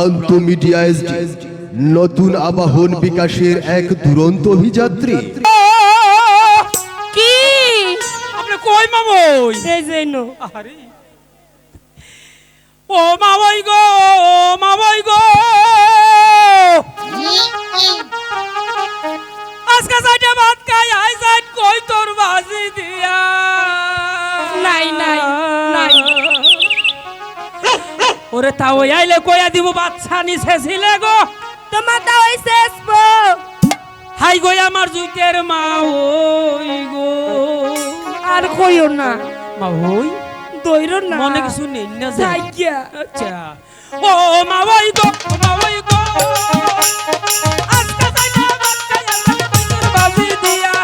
প্রান্ত মিডিয়া নতুন আবাহন বিকাশের এক দুরন্ত অভিযাত্রী। কি? আপনি কই মামই? এই জন্য আরে ও মামই গো মামই গো। ওরে তাও আইলে কইয়া দিব বাচ্চা নিছে ছিলে গো। তোমার দাও এই শেষ। হাই গো আমার জুইতের মা ওই গো। আর কইও না। মা ওই? দইর না। মনে কিছু নেই না যে। যাইয়া আচ্ছা। ও মাওয়াই গো মাওয়াই গো। আজকে সাইডে বাচ্চা আল্লাহ বাজি দিয়া।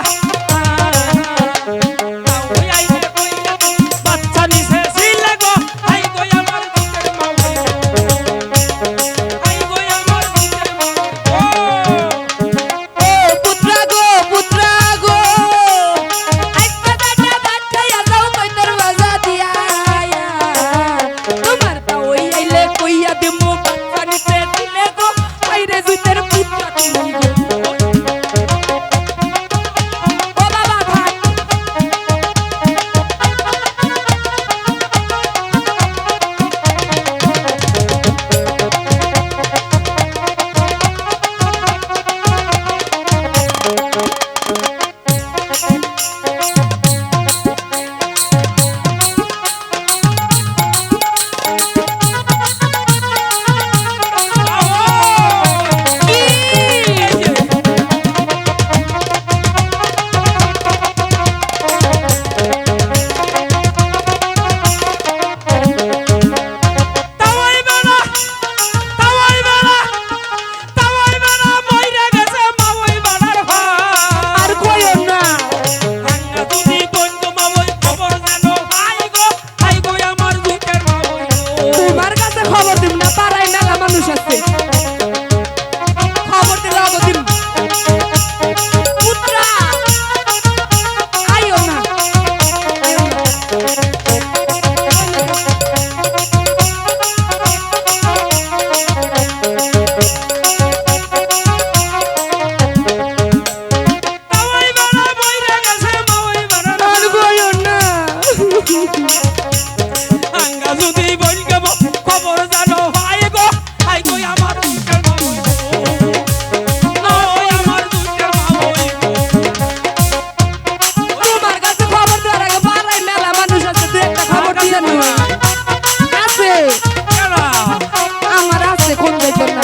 মানুষ আছে কোন বেতন